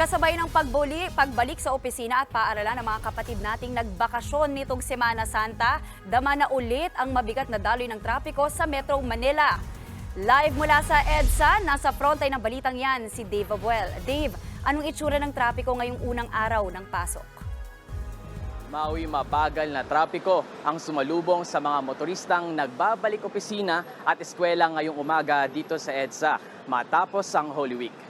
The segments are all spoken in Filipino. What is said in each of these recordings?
Kasabay ng pagbuli, pagbalik sa opisina at paaralan ng mga kapatid nating nagbakasyon nitong Semana Santa, dama na ulit ang mabigat na daloy ng trapiko sa Metro Manila. Live mula sa EDSA, nasa frontline ng balitang yan si Dave Abuel. Dave, anong itsura ng trapiko ngayong unang araw ng pasok? Maui mabagal na trapiko ang sumalubong sa mga motoristang nagbabalik opisina at eskwela ngayong umaga dito sa EDSA matapos ang Holy Week.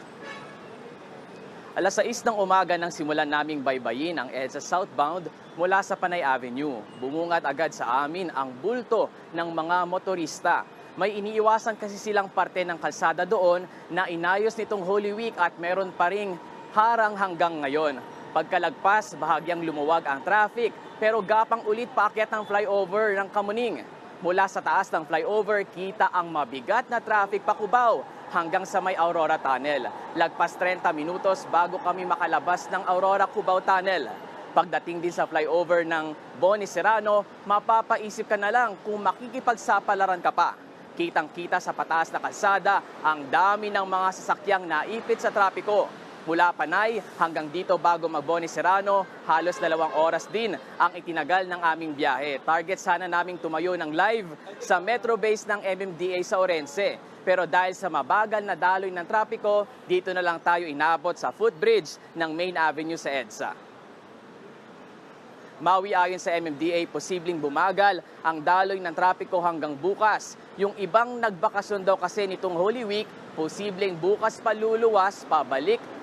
Alas 6 ng umaga nang simulan naming baybayin ang EDSA southbound mula sa Panay Avenue. Bumungat agad sa amin ang bulto ng mga motorista. May iniiwasan kasi silang parte ng kalsada doon na inayos nitong Holy Week at meron pa ring harang hanggang ngayon. Pagkalagpas, bahagyang lumuwag ang traffic pero gapang ulit paakyat ng flyover ng Kamuning. Mula sa taas ng flyover, kita ang mabigat na traffic pakubaw hanggang sa may Aurora Tunnel. Lagpas 30 minutos bago kami makalabas ng Aurora Cubao Tunnel. Pagdating din sa flyover ng Boni Serrano, mapapaisip ka na lang kung makikipagsapalaran ka pa. Kitang-kita sa pataas na kalsada ang dami ng mga sasakyang naipit sa trapiko. Mula Panay hanggang dito bago mag-Boni Serrano, halos dalawang oras din ang itinagal ng aming biyahe. Target sana naming tumayo ng live sa metro base ng MMDA sa Orense. Pero dahil sa mabagal na daloy ng trapiko, dito na lang tayo inabot sa footbridge ng Main Avenue sa EDSA. Maui ayon sa MMDA, posibleng bumagal ang daloy ng trapiko hanggang bukas. Yung ibang nagbakasyon daw kasi nitong Holy Week, posibleng bukas pa luluwas pabalik